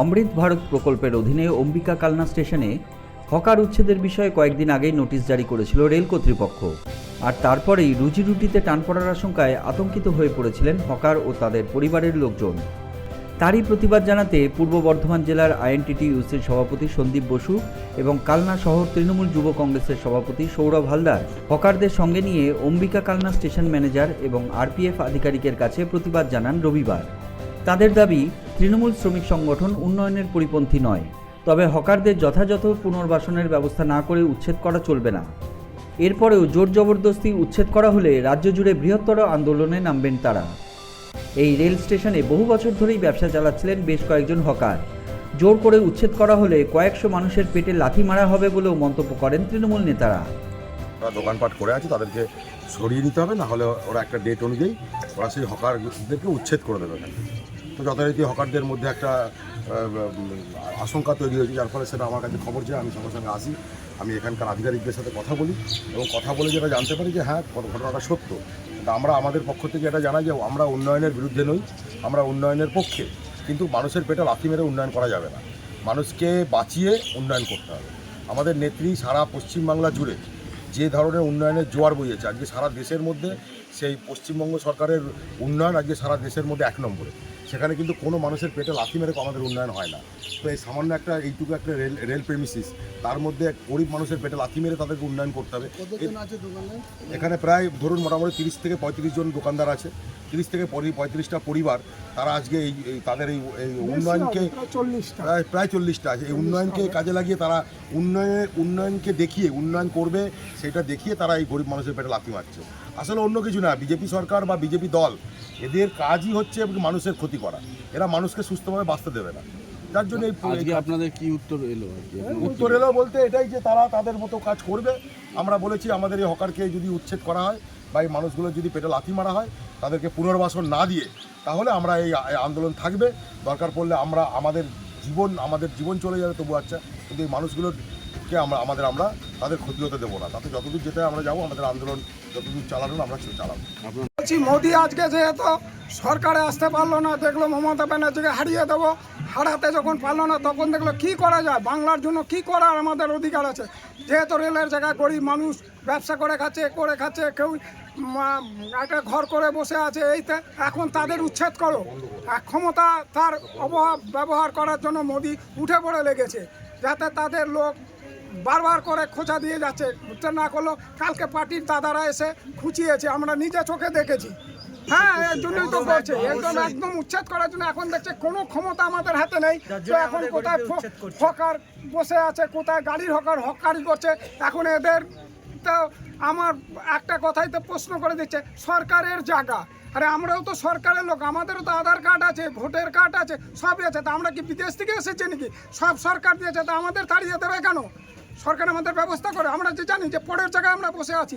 অমৃত ভারত প্রকল্পের অধীনে অম্বিকা কালনা স্টেশনে হকার উচ্ছেদের বিষয়ে কয়েকদিন আগেই নোটিশ জারি করেছিল রেল কর্তৃপক্ষ। আর তারপরেই রুজি রুটিতে টান পড়ার আশঙ্কায় আতঙ্কিত হয়ে পড়েছিলেন হকার ও তাদের পরিবারের লোকজন। তারই প্রতিবাদ জানাতে পূর্ব বর্ধমান জেলার আইএনটিটি ইউসির সভাপতি সন্দীপ বসু এবং কালনা শহর তৃণমূল যুব কংগ্রেসের সভাপতি সৌরভ হালদার হকারদের সঙ্গে নিয়ে অম্বিকা কালনা স্টেশন ম্যানেজার এবং আরপিএফ আধিকারিকের কাছে প্রতিবাদ জানান রবিবার। তাদের দাবি তৃণমূল শ্রমিক সংগঠন উন্নয়নের পরিপন্থী নয়। তবে হকারদের যথাযথ পুনর্বাসনের ব্যবস্থা না করে উচ্ছেদ করা চলবে না। এরপরেও জোর জবরদস্তি উচ্ছেদ করা হলে রাজ্য জুড়ে বৃহত্তর আন্দোলনে নামবেন তারা। এই রেল স্টেশনে বহু বছর ধরেই ব্যবসা চালাচ্ছিলেন বেশ কয়েকজন হকার। জোর করে উচ্ছেদ করা হলে কয়েকশো মানুষের পেটে লাথি মারা হবে বলেও মন্তব্য করেন তৃণমূল নেতারা। দোকানপাট করে আছে, তাদেরকে সরিয়ে নিতে হবে, না হলে ওরা একটা ডেট অনুযায়ী ওরা সেই হকারদেরকে উচ্ছেদ করে দেবে। তো যথারীতি হকারদের মধ্যে একটা আশঙ্কা তৈরি হয়েছে, যার ফলে সেটা আমার কাছে খবর যায় আমি সঙ্গে সঙ্গে আসি। আমি এখানকার আধিকারিকদের সাথে কথা বলি এবং কথা বলে যেটা জানতে পারি যে হ্যাঁ ঘটনাটা সত্য। আমরা আমাদের পক্ষ থেকে এটা জানাই যে, আমরা উন্নয়নের বিরুদ্ধে নই, আমরা উন্নয়নের পক্ষে। কিন্তু মানুষের পেটে লাথি মেরে উন্নয়ন করা যাবে না। মানুষকে বাঁচিয়ে উন্নয়ন করতে হবে। আমাদের নেত্রী সারা পশ্চিমবাংলা জুড়ে যে ধরনের উন্নয়নের জোয়ার বইয়েছে আজকে সারা দেশের মধ্যে সেই পশ্চিমবঙ্গ সরকারের উন্নয়ন আজকে সারা দেশের মধ্যে এক নম্বরে। সেখানে কিন্তু কোনো মানুষের পেটে লাথি মেরে আমাদের উন্নয়ন হয় না। তো এই সামান্য একটা এইটুকু একটা রেল রেল প্রেমিসিস তার মধ্যে গরিব মানুষের পেটে লাথি মেরে তাদেরকে উন্নয়ন করতে হবে। এখানে প্রায় ধরুন মোটামুটি তিরিশ থেকে পঁয়ত্রিশ জন দোকানদার আছে। তিরিশ থেকে পঁয়ত্রিশ- পঁয়ত্রিশটা পরিবার তারা আজকে এই এই তাদের এই এই উন্নয়নকে প্রায় প্রায় চল্লিশটা আছে। এই উন্নয়নকে কাজে লাগিয়ে তারা উন্নয়নের উন্নয়নকে দেখিয়ে উন্নয়ন করবে সেটা দেখিয়ে তারা এই গরিব মানুষের পেটে লাথি মারছে। আসলে অন্য কিছু না বিজেপি সরকার বা বিজেপি দল এদের কাজই হচ্ছে মানুষের ক্ষতি করা। এরা মানুষকে সুস্থভাবে বাঁচতে দেবে না। যার জন্য এই আপনাদের কি উত্তর এলো? উত্তর এলো বলতে এটাই যে তারা তাদের মতো কাজ করবে। আমরা বলেছি আমাদের এই হকারকে যদি উচ্ছেদ করা হয় বা এই মানুষগুলো যদি পেটে লাথি মারা হয় তাদেরকে পুনর্বাসন না দিয়ে তাহলে আমরা এই আন্দোলন থাকবে। দরকার পড়লে আমরা আমাদের জীবন আমাদের জীবন চলে যাবে। তবু আচ্ছা কিন্তু এই মানুষগুলোকে আমরা, আমাদের আমরা তাদের ক্ষতি হতে দেবো না। তাতে যতদূর যেতে আমরা যাব, আমাদের আন্দোলন যতদূর চালানো আমরা চালাবো। বলছি, মোদি আজকে যেহেতু সরকারে আসতে পারল না, দেখল মমতা ব্যানার্জিকে হারিয়ে দেবো, হারাতে যখন পারল না, তখন দেখল কি করা যায়, বাংলার জন্য কি করার আমাদের অধিকার আছে। যেহেতু রেলের জায়গায় গরিব মানুষ ব্যবসা করে খাচ্ছে করে খাচ্ছে, কেউ একটা ঘর করে বসে আছে এইতে এখন তাদের উচ্ছেদ করো। ক্ষমতা তার অভাব ব্যবহার করার জন্য মোদি উঠে পড়ে লেগেছে, যাতে তাদের লোক বারবার করে খোঁচা দিয়ে যাচ্ছে। না করল কালকে পার্টির দাদারা এসে খুঁচিয়েছে আমরা নিজে চোখে দেখেছি। হ্যাঁ এর জন্যই তো করছে একদম একদম উচ্ছেদ করার জন্য এখন দেখছে কোনো ক্ষমতা আমাদের হাতে নেই। তো এখন কোথায় হকার বসে আছে কোথায় গাড়ির হকার হকারি করছে এখন এদের তো আমার একটা কথাই তো প্রশ্ন করে দিচ্ছে সরকারের জায়গা। আরে আমরাও তো সরকারের লোক আমাদেরও তো আধার কার্ড আছে ভোটের কার্ড আছে সবই আছে। তা আমরা কি বিদেশ থেকে এসেছি নাকি? সব সরকার দিয়েছে তা আমাদের তাড়িয়ে দেবে কেন? সরকার আমাদের ব্যবস্থা করে। আমরা যে জানি যে পরের জায়গায় আমরা বসে আছি।